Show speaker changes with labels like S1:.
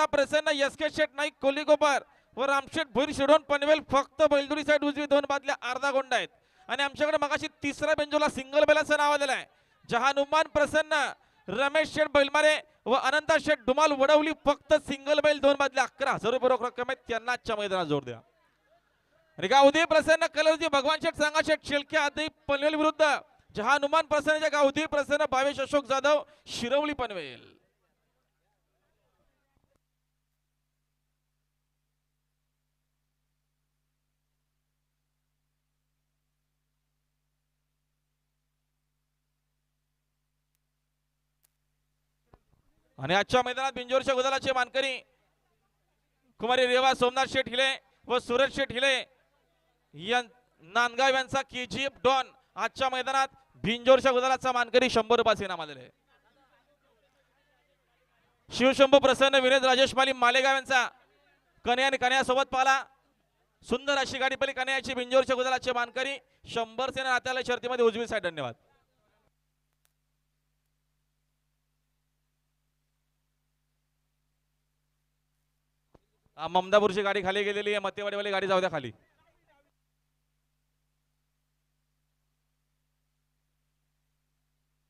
S1: आता प्रसन्न एस के शेट नाईक कोलीगोपर व रामशेठ भुईर शिडोन पनवेल फक्त बैलदुरी साईड उजवी दोन बादल्या अर्धा गोंड आहेत. आणि आमच्याकडे मगाशी तिसरा बेंजोला सिंगल बेलाचं नाव आलेलं आहे. जहानुमान प्रसन्न रमेश शेठ बैलमारे व अनंता शेठ डुमाल वडवली फक्त सिंगल बैल दोन बादल्या अकरा हजार रुपये रोख रक्कम आहेत. त्यांना आजच्या मैदानात जोड द्या. आणि गावधी प्रसन्न कलरजी भगवान शेठ सांगा शेठ शेळके आदी पनवेल विरुद्ध जहानुमान प्रसन्नच्या गावधी प्रसन्न भावेश अशोक जाधव शिरवली पनवेल. आणि आजच्या मैदानात बिंजोरच्या गुदालाचे मानकरी कुमारी रेवा सोमनाथ शेठ हिले व सुरज शेठ हिले. या नांदगाव यांचा के जी एफ डॉन आजच्या मैदानात भिंजोरच्या गुदालाचा मानकरी शंभर रुपयाचे इनाम आलेले शिवशंभू प्रसन्न विनोद राजेश माली मालेगाव यांचा कन्या आणि कन्यासोबत पाला. सुंदर अशी गाडी पहिली कन्याची बिंजोरच्या गुदालाचे मानकरी शंभर सेना नात्याला शर्तीमध्ये उजवी साईड धन्यवाद. ममदापूरची गाडी खाली गेलेली आहे मतेवाडीवाली गाडी जाऊ द्या खाली.